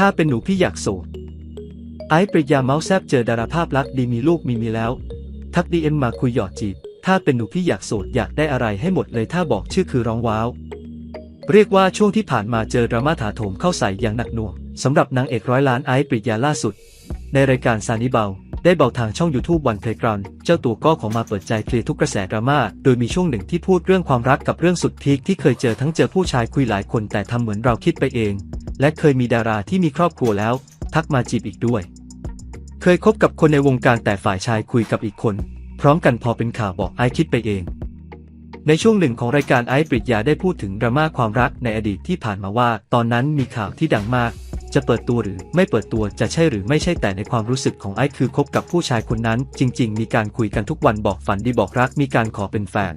ถ้าเป็นหนูพี่อยากโสด ไอ้ปริยาเมาส์แซบเจอดาราภาพลักษณ์ดีมีลูกมีมีแล้ว ทักดีเอ็มมาคุยหยอดจีบ ถ้าเป็นหนูพี่อยากโสดอยากได้อะไรให้หมดเลยถ้าบอกชื่อคือร้องว้าว เรียกว่าช่วงที่ผ่านมาเจอดราม่าถาโถมเข้าใส่อย่างหนักหน่วงสำหรับนางเอกร้อยล้านไอซ์ปริยาล่าสุด ในรายการซานิเบาได้เบาทางช่อง YouTube วันเพลกร u นเจ้าตัวก็ขอมาเปิดใจเคลียร์ทุกกระแสดราม่า โดยมีช่วงหนึ่งที่พูดเรื่องความรักกับเรื่องสุดพีคที่เคยเจอทั้งเจอผู้ชายคุยหลายคนแต่ทำเหมือนเราคิดไปเอง และเคยมีดาราที่มีครอบครัวแล้ว ทักมาจีบอีกด้วย เคยคบกับคนในวงการแต่ฝ่ายชายคุยกับอีกคน พร้อมกันพอเป็นข่าวบอกไอคิดไปเอง ในช่วงหนึ่งของรายการไอปริยาได้พูดถึงดราม่าความรักในอดีตที่ผ่านมาว่า ตอนนั้นมีข่าวที่ดังมาก จะเปิดตัวหรือไม่เปิดตัวจะใช่หรือไม่ใช่แต่ในความรู้สึกของไอคือคบกับผู้ชายคนนั้น จริง ๆ มีการคุยกันทุกวันบอกฝันดีบอกรักมีการขอเป็นแฟน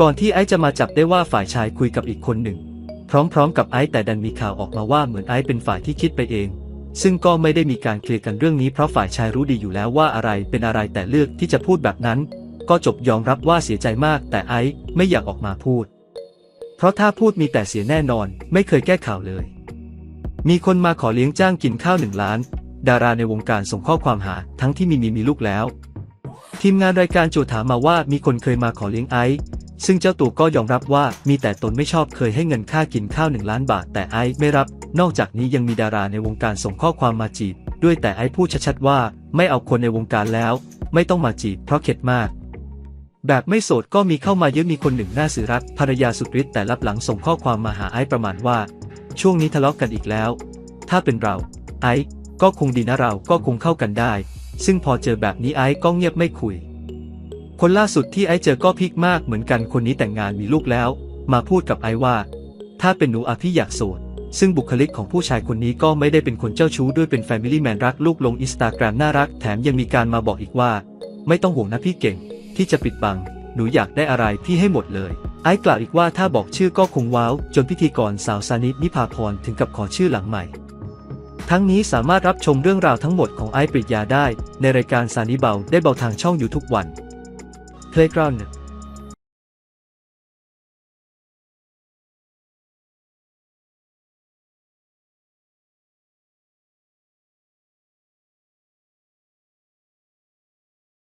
ก่อนที่ไอซ์จะมาจับได้ว่าฝ่ายชายคุยกับอีกคนหนึ่ง พร้อมๆ กับไอซ์แต่ดันมีข่าวออกมาว่าเหมือนไอซ์เป็นฝ่ายที่คิดไปเอง ซึ่งก็ไม่ได้มีการเคลียร์กันเรื่องนี้เพราะฝ่ายชายรู้ดีอยู่แล้วว่าอะไรเป็นอะไรแต่เลือกที่จะพูดแบบนั้น ก็จบยอมรับว่าเสียใจมากแต่ไอซ์ไม่อยากออกมาพูด เพราะถ้าพูดมีแต่เสียแน่นอนไม่เคยแก้ข่าวเลย มีคนมาขอเลี้ยงจ้างกินข้าวหนึ่งล้าน ดาราในวงการส่งข้อความหาทั้งที่มีมีมีลูกแล้ว ทีมงานรายการโจทย์ถามมาว่ามีคนเคยมาขอเลี้ยงไอซ์ ซึ่งเจ้าตัวก็ยอมรับว่ามีแต่ตนไม่ชอบเคยให้เงินค่ากินข้าวหนึ่งล้านบาท แต่ไอซ์ไม่รับ นอกจากนี้ยังมีดาราในวงการส่งข้อความมาจีบ ด้วยแต่ไอซ์พูดชัดๆว่าไม่เอาคนในวงการแล้ว ไม่ต้องมาจีบเพราะเข็ดมาก แบบไม่โสดก็มีเข้ามาเยอะมีคนหนึ่งหน้าสื่อรักภรรยาสุดฤทธิ์แต่รับหลังส่งข้อความมาหาไอซ์ประมาณว่า ช่วงนี้ทะเลาะกันอีกแล้ว ถ้าเป็นเรา ไอซ์ก็คงดีนะเราก็คงเข้ากันได้ ซึ่งพอเจอแบบนี้ไอซ์ก็เงียบไม่คุย คนล่าสุดที่ไอซ์เจอก็พีคมากเหมือนกันคนนี้แต่งงานมีลูกแล้ว มาพูดกับไอซ์ว่า ถ้าเป็นหนูอาพี่อยากโสดซึ่งบุคลิกของผู้ชายคนนี้ก็ไม่ได้เป็นคนเจ้าชู้ด้วยเป็นแฟมิลี่แมนรักลูกลงอินสตาแกรมน่ารักแถมยังมีการมาบอกอีกว่า ไม่ต้องห่วงนะพี่เก่ง ที่จะปิดบัง หนูอยากได้อะไรพี่ให้หมดเลย ไอซ์กล่าวอีกว่าถ้าบอกชื่อก็คงว้าว จนพิธีกรสาวซานิดนิพาพรถึงกับขอชื่อหลังใหม่ ทั้งนี้สามารถรับชมเรื่องราวทั้งหมดของไอซ์ปริยาได้ ในรายการซานิเบาได้เบาทางช่องอยู่ทุกวัน Playground